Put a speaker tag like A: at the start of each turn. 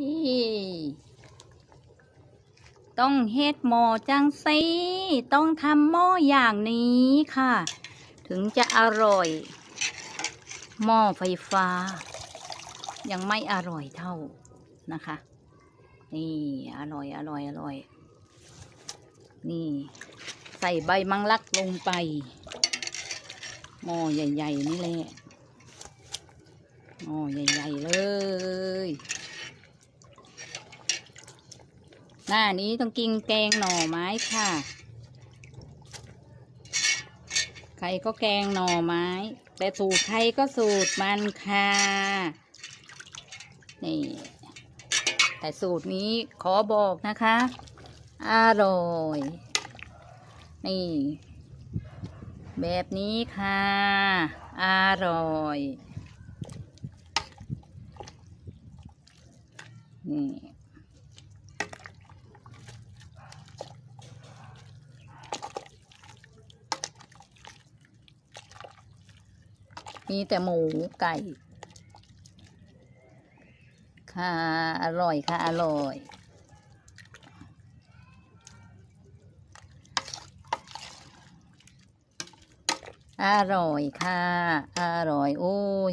A: นี่ต้องเฮ็ดหม้อจังซีต้องทำหม้ออย่างนี้ค่ะ ถึงจะอร่อย หม้อไฟฟ้า ยังไม่อร่อยเท่านะคะ นี่อร่อยอร่อยอร่อย นี่ ใส่ใบมังลักลงไป หม้อใหญ่ ๆ นี่แหละหม้อใหญ่ ๆ เลย หน้านี้ต้องกินแกงหน่อไม้ค่ะ ใครก็แกงหน่อไม้ แต่สูตรใครก็สูตรมันค่ะ นี่ แต่สูตรนี้ขอบอกนะคะ อร่อย นี่ แบบนี้ค่ะ อร่อย นี่ มีแต่หมูไก่ ค่ะ อร่อยค่ะ อร่อย อร่อยค่ะ อร่อย โอ้ย